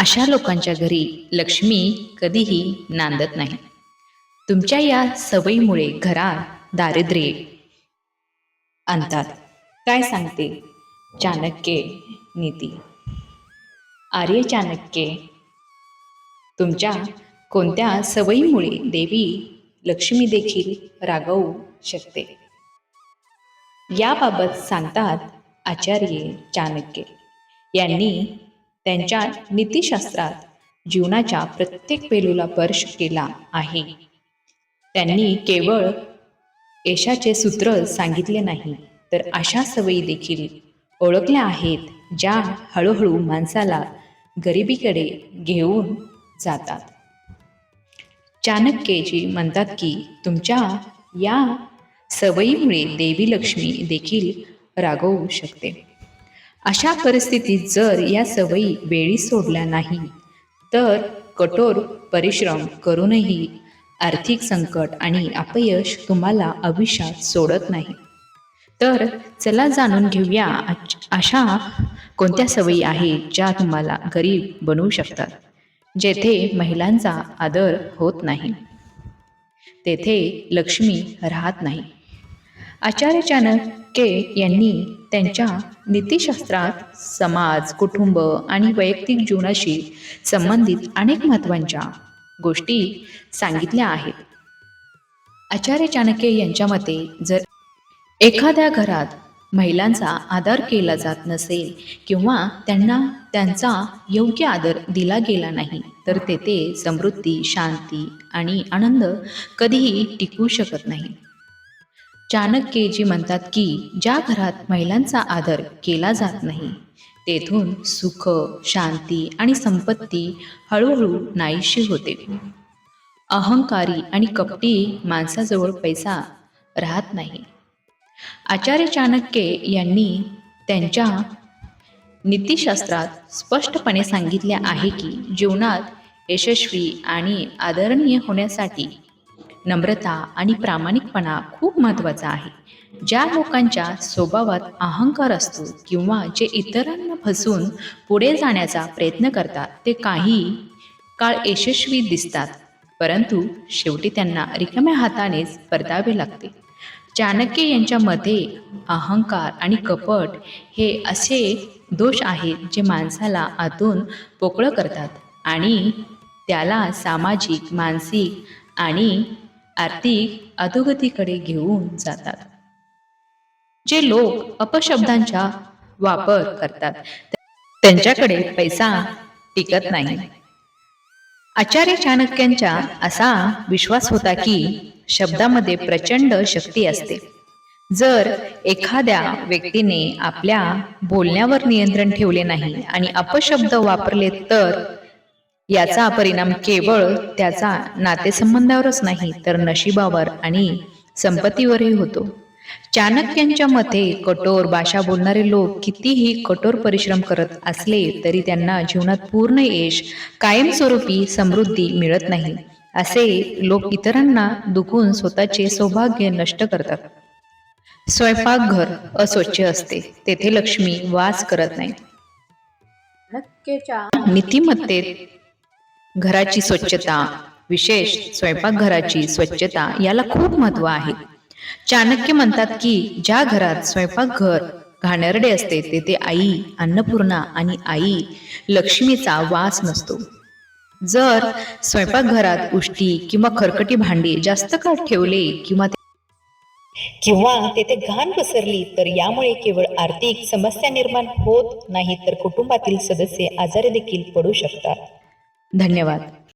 अशा लोकांच्या घरी लक्ष्मी कधीही नांदत नाही. तुमच्या या सवयीमुळे घरात दारिद्र्य आणतात. काय सांगते? चाणक्य नीती. आर्य चाणक्य तुमच्या कोणत्या सवयीमुळे देवी लक्ष्मी देखील रागवू शकते? याबाबत सांगतात आचार्य चाणक्य. यांनी त्यांच्या नीतिशास्त्रात जीवनाच्या प्रत्येक पैलूला स्पर्श केला आहे. त्यांनी केवळ यशाचे सूत्र सांगितले नाही तर अशा सवयी देखील ओळखल्या आहेत ज्या हळूहळू माणसाला गरिबीकडे घेऊन जातात. चाणक्यजी म्हणतात की तुमच्या या सवयीमुळे देवी लक्ष्मी देखील रागवू शकते. अशा परिस्थितीत जर या सवयी वेळी सोडल्या नाही तर कठोर परिश्रम करूनही आर्थिक संकट आणि अपयश तुम्हाला अभिशात सोडत नाही. तर चला जाणून घेऊया अशा कोणत्या सवयी आहेत ज्या तुम्हाला गरीब बनवू शकतात जेथे महिलांचा आदर होत नाही तेथे लक्ष्मी राहत नाही. आचार्य चाणक्य यांनी त्यांच्या नीतिशास्त्रात समाज कुटुंब आणि वैयक्तिक जीवनाशी संबंधित अनेक महत्त्वांच्या गोष्टी सांगितल्या आहेत. आचार्य चाणक्य यांच्या मते जर एखाद्या घरात महिलांचा आदर केला जात नसेल किंवा त्यांना त्यांचा योग्य आदर दिला गेला नाही तर तेथे समृद्धी शांती आणि आनंद कधीही टिकू शकत नाही. चाणक्यजी म्हणतात की ज्या घरात महिलांचा आदर केला जात नाही तेथून सुख शांती आणि संपत्ती हळूहळू नाहीशी होते. अहंकारी आणि कपटी माणसाजवळ पैसा राहत नाही. आचार्य चाणक्य यांनी त्यांच्या नीतिशास्त्रात स्पष्टपणे सांगितले आहे की जीवनात यशस्वी आणि आदरणीय होण्यासाठी नम्रता आणि प्रामाणिकपणा खूप महत्त्वाचा आहे. ज्या लोकांच्या स्वभावात अहंकार असतो किंवा जे इतरांना फसवून पुढे जाण्याचा प्रयत्न करतात ते काही काळ यशस्वी दिसतात परंतु शेवटी त्यांना रिकाम्या हातानेच परतावे लागते. चाणक्य यांच्या मते अहंकार आणि कपट हे असे दोष आहेत जे माणसाला आतून पोकळं करतात आणि त्याला सामाजिक मानसिक आणि आर्थिक अधोगतीकडे घेऊन जातात. जे लोक अपशब्दांचा वापर करतात त्यांच्याकडे पैसा टिकत नाही. आचार्य चाणक्यांचा असा विश्वास होता की शब्दामध्ये प्रचंड शक्ती असते. जर एखाद्या व्यक्तीने आपल्या बोलण्यावर नियंत्रण ठेवले नाही आणि अपशब्द वापरले तर याचा परिणाम केवळ त्याचा नातेसंबंधावरच नाही तर नशिबावर आणि संपत्तीवरही होतो. चाणक्यांच्या मते कठोर भाषा बोलणारे लोक कितीही कठोर परिश्रम करत असले तरी त्यांना जीवनात पूर्ण यश कायमस्वरूपी समृद्धी मिळत नाही. असे लोक इतरांना दुखून स्वतःचे सौभाग्य नष्ट करतात. स्वयंपाकघर अस्वच्छ असते. तेथे लक्ष्मी वास करत नाही. नक्कीच्या नीतिमत्तेत घराची स्वच्छता विशेष स्वयंपाकघराची स्वच्छता याला खूप महत्त्व आहे. चाणक्य म्हणतात की ज्या घरात स्वयंपाकघर घाणेरडे असते तेथे आई अन्नपूर्णा आणि आई लक्ष्मीचा वास नसतो. जर स्वयंपाकघरात उष्टी किंवा खरकटी भांडी जास्त काळ ठेवले किंवा ते- किंवा तेथे घाण पसरली तर यामुळे केवळ आर्थिक समस्या निर्माण होत नाही तर कुटुंबातील सदस्य आजारी देखील पडू शकतात. धन्यवाद.